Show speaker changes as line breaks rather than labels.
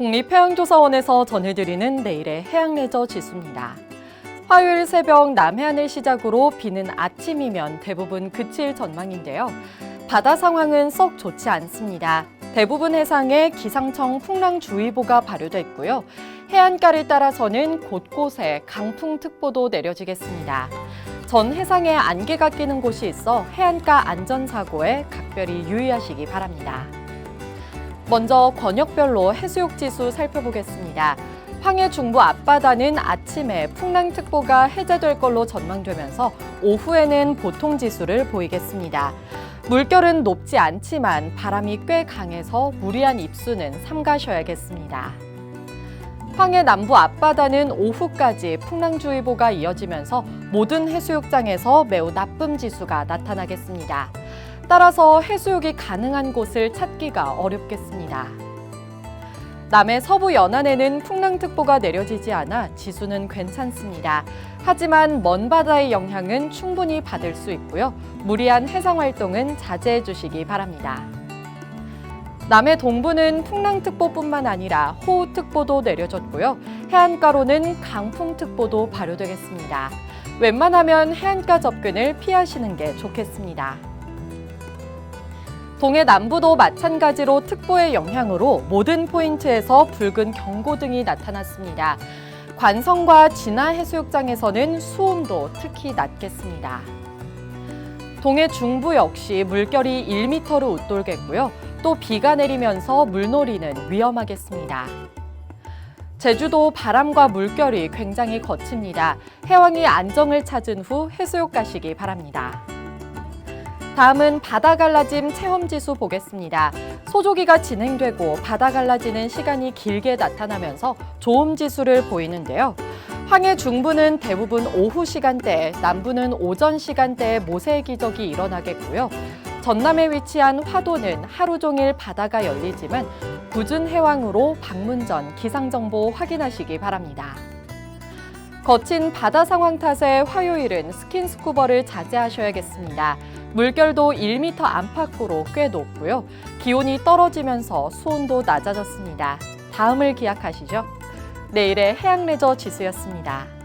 국립해양조사원에서 전해드리는 내일의 해양레저 지수입니다. 화요일 새벽 남해안을 시작으로 비는 아침이면 대부분 그칠 전망인데요. 바다 상황은 썩 좋지 않습니다. 대부분 해상에 기상청 풍랑주의보가 발효됐고요. 해안가를 따라서는 곳곳에 강풍특보도 내려지겠습니다. 전 해상에 안개가 끼는 곳이 있어 해안가 안전사고에 각별히 유의하시기 바랍니다. 먼저 권역별로 해수욕 지수 살펴보겠습니다. 황해 중부 앞바다는 아침에 풍랑특보가 해제될 걸로 전망되면서 오후에는 보통 지수를 보이겠습니다. 물결은 높지 않지만 바람이 꽤 강해서 무리한 입수는 삼가셔야겠습니다. 황해 남부 앞바다는 오후까지 풍랑주의보가 이어지면서 모든 해수욕장에서 매우 나쁨 지수가 나타나겠습니다. 따라서 해수욕이 가능한 곳을 찾기가 어렵겠습니다. 남해 서부 연안에는 풍랑특보가 내려지지 않아 지수는 괜찮습니다. 하지만 먼 바다의 영향은 충분히 받을 수 있고요. 무리한 해상 활동은 자제해 주시기 바랍니다. 남해 동부는 풍랑특보뿐만 아니라 호우특보도 내려졌고요. 해안가로는 강풍특보도 발효되겠습니다. 웬만하면 해안가 접근을 피하시는 게 좋겠습니다. 동해 남부도 마찬가지로 특보의 영향으로 모든 포인트에서 붉은 경고등이 나타났습니다. 관성과 진화 해수욕장에서는 수온도 특히 낮겠습니다. 동해 중부 역시 물결이 1m로 웃돌겠고요. 또 비가 내리면서 물놀이는 위험하겠습니다. 제주도 바람과 물결이 굉장히 거칩니다. 해왕이 안정을 찾은 후 해수욕 가시기 바랍니다. 다음은 바다 갈라짐 체험 지수 보겠습니다. 소조기가 진행되고 바다 갈라지는 시간이 길게 나타나면서 조음 지수를 보이는데요. 황해 중부는 대부분 오후 시간대, 남부는 오전 시간대에 모세 기적이 일어나겠고요. 전남에 위치한 화도는 하루 종일 바다가 열리지만 굳은 해왕으로 방문 전 기상 정보 확인하시기 바랍니다. 거친 바다 상황 탓에 화요일은 스킨스쿠버를 자제하셔야겠습니다. 물결도 1m 안팎으로 꽤 높고요. 기온이 떨어지면서 수온도 낮아졌습니다. 다음을 기약하시죠. 내일의 해양 레저 지수였습니다.